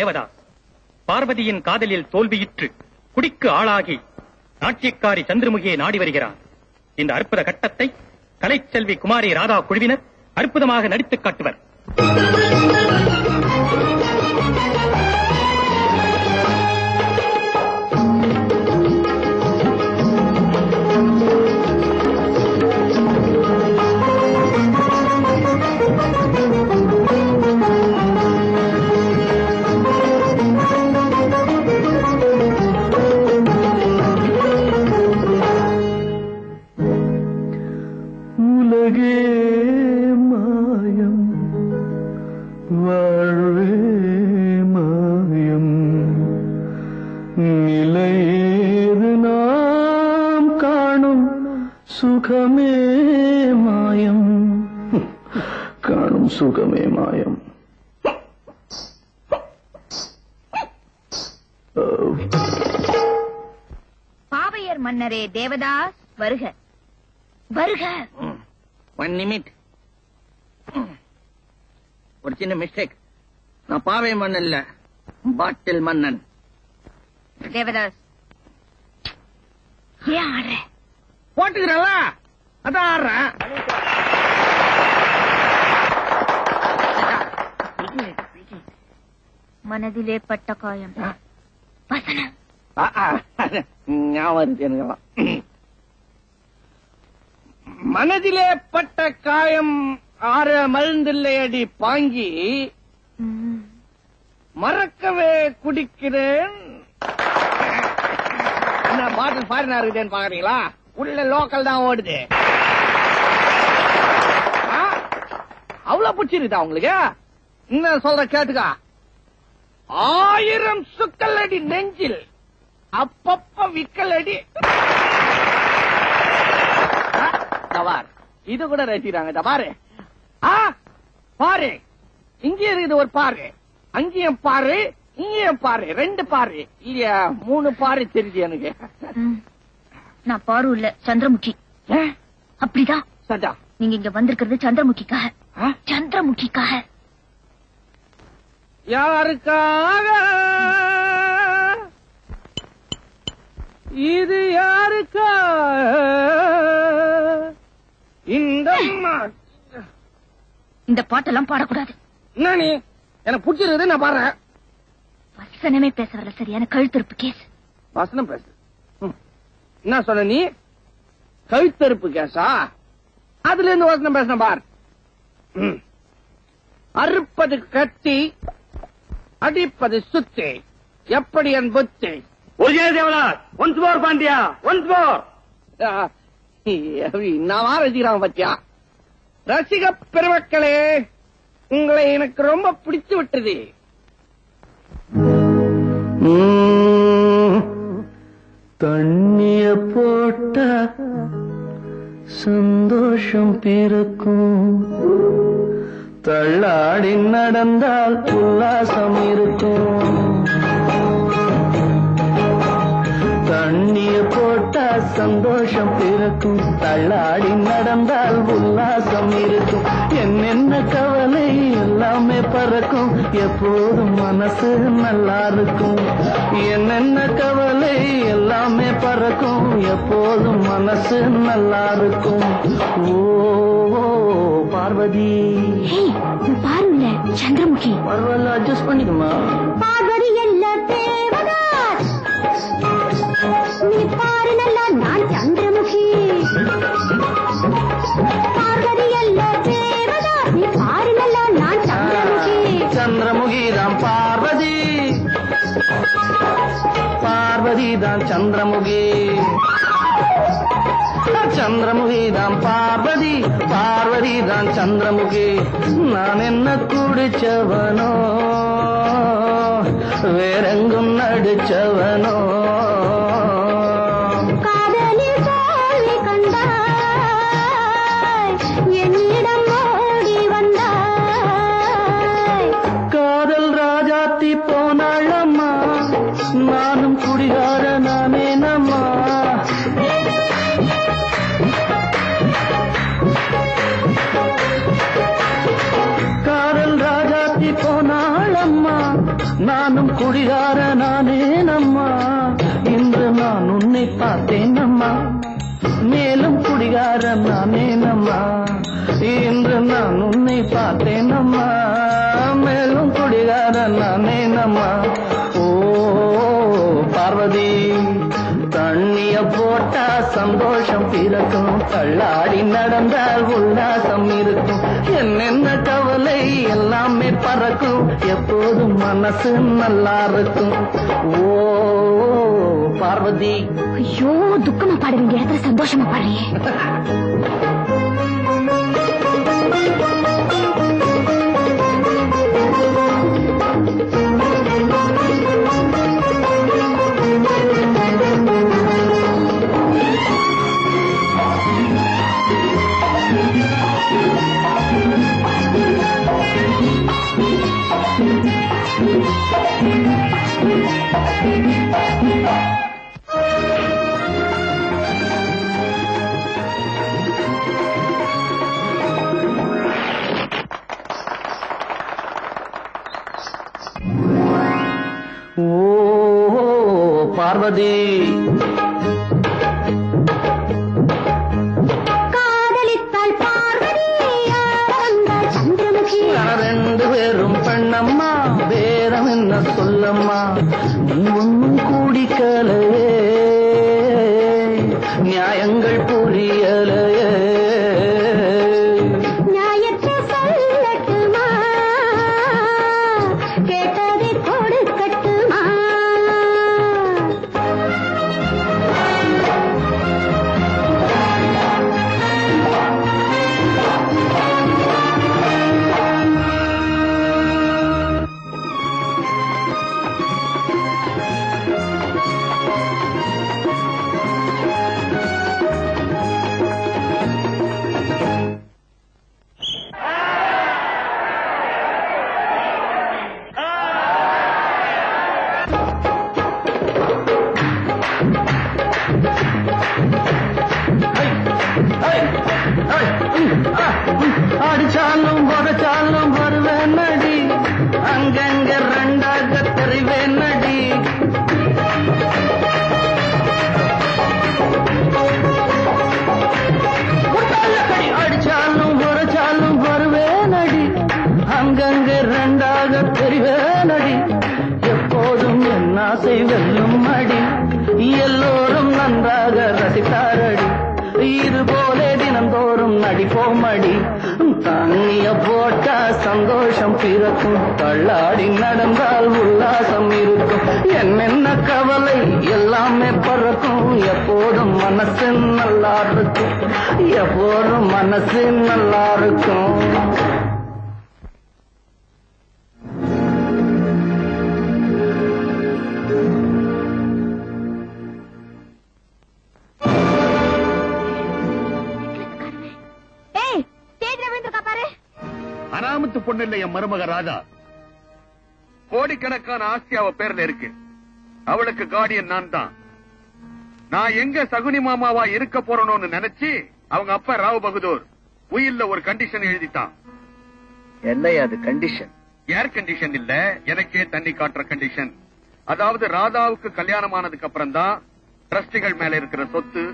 தேவதா. பார்வதியின் காதலில் தோல்வியிற்று குடிக்கு ஆளாகி நாட்டியக்காரி சந்திரமுகியை நாடி வருகிறார். இந்த அற்புத கட்டத்தை கலைச்செல்வி குமாரி ராதா குழுவினர் அற்புதமாக நடித்துக் காட்டுவர். சுகமே மாயம் காணும் சுகமே மாயம் பாவையர் மன்னரே தேவதாஸ் வருக. வருக. ஒன் நிமிட் ஒரு சின்ன மிஸ்டேக் நான் பாவை மன்னன் இல்ல. பாட்டில் மன்னன். தேவதாஸ். ஏன் ஆடுற? போட்டுக்கிறல அதான் ஆடுறேன். மனதிலே பட்ட காயம். வசனம். மனதிலே பட்ட காயம் ஆற மருந்தில்லையடி பாங்கி. ம். மறக்கவே குடிக்கிறேன். பாட்டில் ஃபாரினா இருக்குதுன்னு பாக்குறீங்களா? உள்ள லோக்கல் தான் ஓடுது. அவ்வளவு பிடிச்சிருக்குதா உங்களுக்கு? என்ன சொல்ற கேட்டுக்கா. ஆயிரம் சுக்கல் அடி நெஞ்சில் அப்பப்ப விக்கல் அடி. தவார் இது கூட ரசிக்கிறாங்க பாரு. ஆ? பாரு. இங்க இருக்குது ஒரு பாரு. அங்கேயும் பாரு இங்கேயும் பாரு. ரெண்டு பாரு. இல்லையா? மூணு பாரு தெரியுது எனக்கு. நான் பாரு இல்ல சந்திரமுகி அப்படிதான் நீங்க இங்க வந்திருக்கிறது சந்திரமுகிக்காக? சந்திரமுகிக்காக. யாருக்காக? இது யாருக்காக இந்த இந்த பாட்டெல்லாம் பாடக்கூடாது. என்ன எனக்கு பிடிச்சிருக்குது நான் பாடுறேன். வசனமே பேச வரல சரியான கழுத்திருப்பு கேஸ். வசனம் பேசு. என்ன சொன்ன நீ? கழுத்தறுப்பு கேசா அதுல இருந்து வசனம் பேச பார். அறுப்பது கத்தி அடிப்பது சுத்தி. எப்படி என் புத்தி? ஒரிஜினல் தேவதா ஒன்ஸ் மோர் பாண்டியா? ஒன்ஸ் மோர் நான் ரசிக்கிறான் பத்தியா? ரசிக பெருமக்களே உங்களை எனக்கு ரொம்ப பிடிச்சு விட்டது. தண்ணிய போட்ட சந்தோஷம் பிறக்கும். தள்ளாடி நடந்தால் உல்லாசம் இருக்கும். சந்தோஷம் பிறக்கும் தள்ளாடி நடந்தால் உல்லாசம் இருக்கும். என்னென்ன கவலை எல்லாமே பறக்கும். எப்போதும் மனசு நல்லா இருக்கும். என்னென்ன கவலை எல்லாமே பறக்கும். எப்போதும் மனசு நல்லா இருக்கும். ஓ பார்வதி. பாருங்க சந்திரமுகி. பரவாயில்ல அட்ஜஸ்ட் பண்ணிக்குமா பார்வதிதான் சந்திரமுகி. சந்திரமுகி பார்வதி பார்வதிதான் சந்திரமுகி. நான் என்ன குடிச்சவனோ வேறெங்கும் நடிச்சவனோ. நாளம்மா நானும் குடிகார நானே நம்மா. இன்று நான் உன்னை பார்த்தேன் அம்மா மேலும் குடிகார நானே நம்மா. இன்று நான் உன்னை பார்த்தேன் அம்மா மேலும் குடிகார நானே நம்மா. ஓ பார்வதி தண்ணிய போட்டா சந்தோஷம் பிறக்கும். தள்ளாடி நடந்தால் உல்லாசம் இருக்கும். எப்போதும் மனசு நல்லா இருக்கும். ஓ பார்வதி. ஐயோ துக்கமா பாட வேண்டிய இடத்துல சந்தோஷமா பாடுறியே பார்வதி ஆசை வெல்லும் அடி. எல்லோரும் நன்றாக ரசித்தாரடி. இது போலே தினந்தோறும் நடிப்போம் அடி. தண்ணிய போட்டா சந்தோஷம் பிறக்கும். தள்ளாடி நடந்தால் உல்லாசம் இருக்கும். என்னென்ன கவலை எல்லாமே பறக்கும். எப்போதும் மனசு நல்லா இருக்கும். எப்போதும் மனசு நல்லா இருக்கும். அனாமத்து பொண்ணு இல்ல என் மருமக ராதா. கோடிக்கணக்கான அவ பேர்ல இருக்கு. அவளுக்கு கார்டியன் நான் தான். நான் எங்க சகுனி மாமாவா இருக்க போறணும்னு நினைச்சு அவங்க அப்பா ராவ் பகதூர் உயில்ல ஒரு கண்டிஷன் எழுதிட்டான். என்னையா அது கண்டிஷன் ஏர் கண்டிஷன் இல்ல எனக்கே தண்ணி காட்டுற கண்டிஷன் அதாவது ராதாவுக்கு கல்யாணம் ஆனதுக்கு அப்புறம் தான் டிரஸ்டிகள் மேல இருக்கிற சொத்து